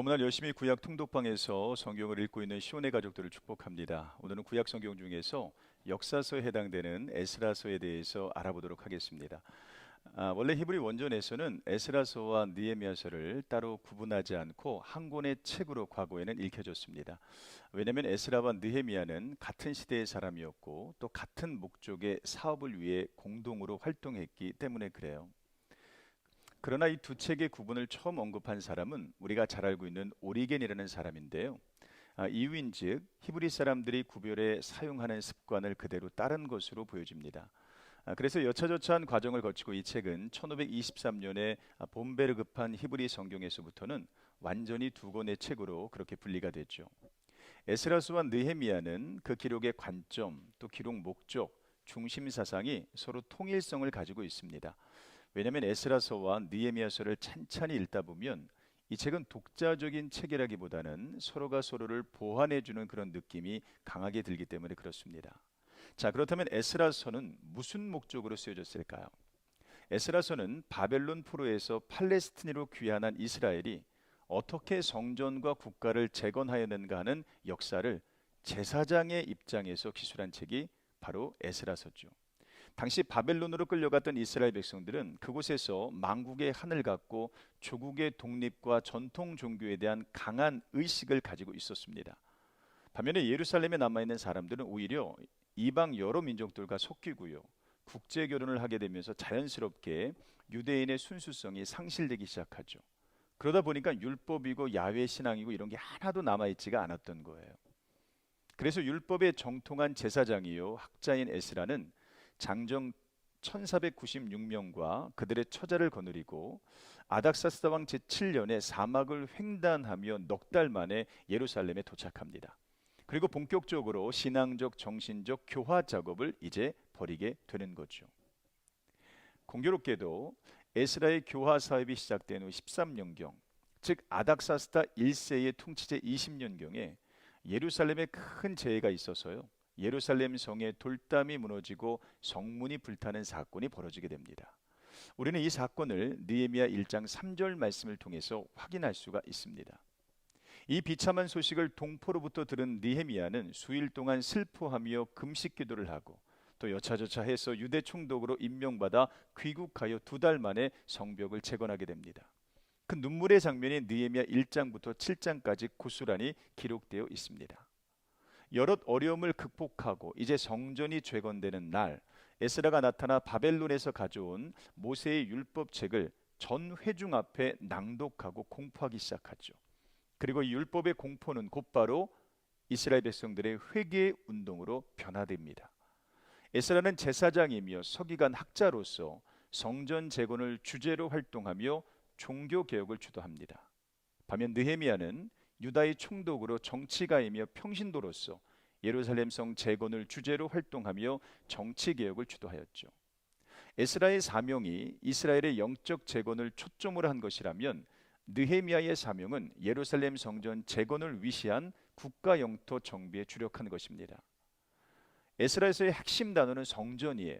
너무나 열심히 구약 통독방에서 성경을 읽고 있는 시온의 가족들을 축복합니다. 오늘은 구약 성경 중에서 역사서에 해당되는 에스라서에 대해서 알아보도록 하겠습니다. 아, 원래 히브리 원전에서는 에스라서와 느헤미야서를 따로 구분하지 않고 한 권의 책으로 과거에는 읽혀졌습니다. 왜냐하면 에스라와 느헤미야는 같은 시대의 사람이었고 또 같은 목적의 사업을 위해 공동으로 활동했기 때문에 그래요. 그러나 이 두 책의 구분을 처음 언급한 사람은 우리가 잘 알고 있는 오리겐이라는 사람인데요. 아, 이유인즉 히브리 사람들이 구별에 사용하는 습관을 그대로 따른 것으로 보여집니다. 아, 그래서 여차저차한 과정을 거치고 이 책은 1523년에 본베르급한 히브리 성경에서부터는 완전히 두 권의 책으로 그렇게 분리가 됐죠. 에스라스와 느헤미야는 그 기록의 관점, 또 기록 목적, 중심 사상이 서로 통일성을 가지고 있습니다. 왜냐하면 에스라서와 느헤미야서를 찬찬히 읽다 보면 이 책은 독자적인 책이라기보다는 서로가 서로를 보완해 주는 그런 느낌이 강하게 들기 때문에 그렇습니다. 자, 그렇다면 에스라서는 무슨 목적으로 쓰여졌을까요? 에스라서는 바벨론 포로에서 팔레스틴으로 귀환한 이스라엘이 어떻게 성전과 국가를 재건하였는가 하는 역사를 제사장의 입장에서 기술한 책이 바로 에스라서죠. 당시 바벨론으로 끌려갔던 이스라엘 백성들은 그곳에서 망국의 하늘 갖고 조국의 독립과 전통 종교에 대한 강한 의식을 가지고 있었습니다. 반면에 예루살렘에 남아 있는 사람들은 오히려 이방 여러 민족들과 섞이고요. 국제 결혼을 하게 되면서 자연스럽게 유대인의 순수성이 상실되기 시작하죠. 그러다 보니까 율법이고 야외 신앙이고 이런 게 하나도 남아 있지가 않았던 거예요. 그래서 율법에 정통한 제사장이요 학자인 에스라는 장정 1496명과 그들의 처자를 거느리고 아닥사스다 왕 제7년에 사막을 횡단하며 넉 달 만에 예루살렘에 도착합니다. 그리고 본격적으로 신앙적 정신적 교화 작업을 이제 벌이게 되는 거죠. 공교롭게도 에스라의 교화 사업이 시작된 후 13년경, 즉 아닥사스다 1세의 통치제 20년경에 예루살렘에 큰 재해가 있어서요. 예루살렘 성의 돌담이 무너지고 성문이 불타는 사건이 벌어지게 됩니다. 우리는 이 사건을 느헤미야 1장 3절 말씀을 통해서 확인할 수가 있습니다. 이 비참한 소식을 동포로부터 들은 느헤미야는 수일 동안 슬퍼하며 금식 기도를 하고 또 여차저차 해서 유대 총독으로 임명받아 귀국하여 두 달 만에 성벽을 재건하게 됩니다. 그 눈물의 장면이 느헤미야 1장부터 7장까지 고스란히 기록되어 있습니다. 여럿 어려움을 극복하고 이제 성전이 재건되는 날 에스라가 나타나 바벨론에서 가져온 모세의 율법책을 전 회중 앞에 낭독하고 공포하기 시작하죠. 그리고 이 율법의 공포는 곧바로 이스라엘 백성들의 회개 운동으로 변화됩니다. 에스라는 제사장이며 서기관 학자로서 성전 재건을 주제로 활동하며 종교 개혁을 주도합니다. 반면 느헤미야는 유다의 총독으로 정치가이며 평신도로서 예루살렘 성 재건을 주제로 활동하며 정치 개혁을 주도하였죠. 에스라의 사명이 이스라엘의 영적 재건을 초점으로 한 것이라면 느헤미야의 사명은 예루살렘 성전 재건을 위시한 국가 영토 정비에 주력한 것입니다. 에스라에서의 핵심 단어는 성전이에요.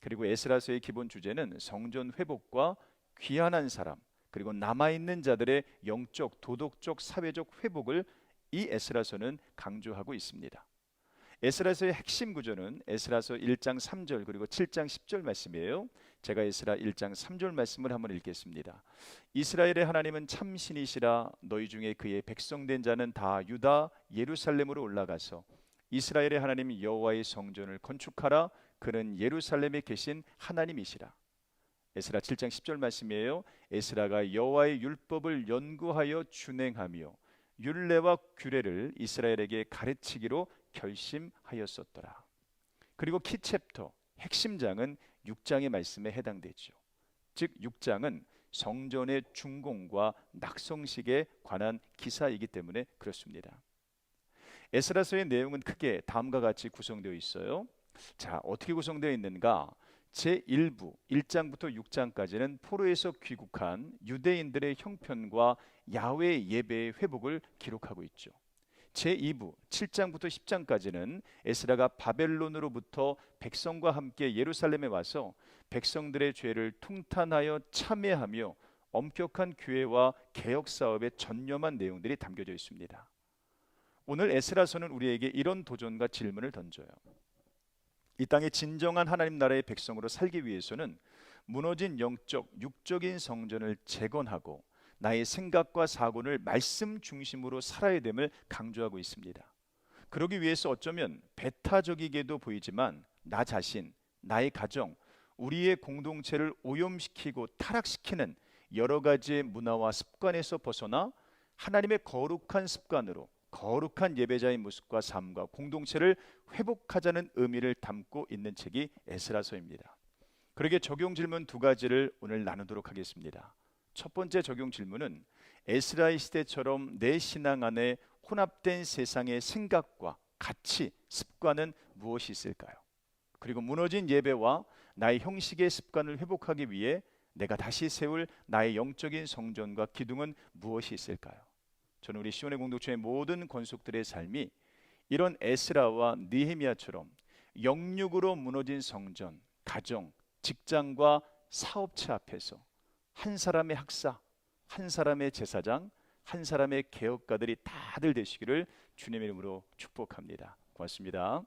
그리고 에스라서의 기본 주제는 성전 회복과 귀환한 사람, 그리고 남아 있는 자들의 영적, 도덕적, 사회적 회복을 이 에스라서는 강조하고 있습니다. 에스라서의 핵심 구조는 에스라서 1장 3절 그리고 7장 10절 말씀이에요. 제가 에스라 1장 3절 말씀을 한번 읽겠습니다. 이스라엘의 하나님은 참 신이시라 너희 중에 그의 백성된 자는 다 유다 예루살렘으로 올라가서 이스라엘의 하나님 여호와의 성전을 건축하라 그는 예루살렘에 계신 하나님이시라. 에스라 7장 10절 말씀이에요. 에스라가 여호와의 율법을 연구하여 준행하며 율례와 규례를 이스라엘에게 가르치기로 결심하였었더라. 그리고 키 챕터 핵심장은 6장의 말씀에 해당되죠. 즉 6장은 성전의 준공과 낙성식에 관한 기사이기 때문에 그렇습니다. 에스라서의 내용은 크게 다음과 같이 구성되어 있어요. 자, 어떻게 구성되어 있는가? 제1부 1장부터 6장까지는 포로에서 귀국한 유대인들의 형편과 야외 예배의 회복을 기록하고 있죠. 제2부 7장부터 10장까지는 에스라가 바벨론으로부터 백성과 함께 예루살렘에 와서 백성들의 죄를 통탄하여 참회하며 엄격한 교회와 개혁 사업에 전념한 내용들이 담겨져 있습니다. 오늘 에스라서는 우리에게 이런 도전과 질문을 던져요. 이 땅에 진정한 하나님 나라의 백성으로 살기 위해서는 무너진 영적, 육적인 성전을 재건하고 나의 생각과 사고를 말씀 중심으로 살아야 됨을 강조하고 있습니다. 그러기 위해서 어쩌면 배타적이게도 보이지만 나 자신, 나의 가정, 우리의 공동체를 오염시키고 타락시키는 여러 가지의 문화와 습관에서 벗어나 하나님의 거룩한 습관으로 거룩한 예배자의 모습과 삶과 공동체를 회복하자는 의미를 담고 있는 책이 에스라서입니다. 그러게 적용 질문 두 가지를 오늘 나누도록 하겠습니다. 첫 번째 적용 질문은 에스라의 시대처럼 내 신앙 안에 혼합된 세상의 생각과 가치, 습관은 무엇이 있을까요? 그리고 무너진 예배와 나의 형식의 습관을 회복하기 위해 내가 다시 세울 나의 영적인 성전과 기둥은 무엇이 있을까요? 저는 우리 시온의 공동체의 모든 권속들의 삶이 이런 에스라와 느헤미야처럼 영육으로 무너진 성전, 가정, 직장과 사업체 앞에서 한 사람의 학사, 한 사람의 제사장, 한 사람의 개혁가들이 다들 되시기를 주님의 이름으로 축복합니다. 고맙습니다.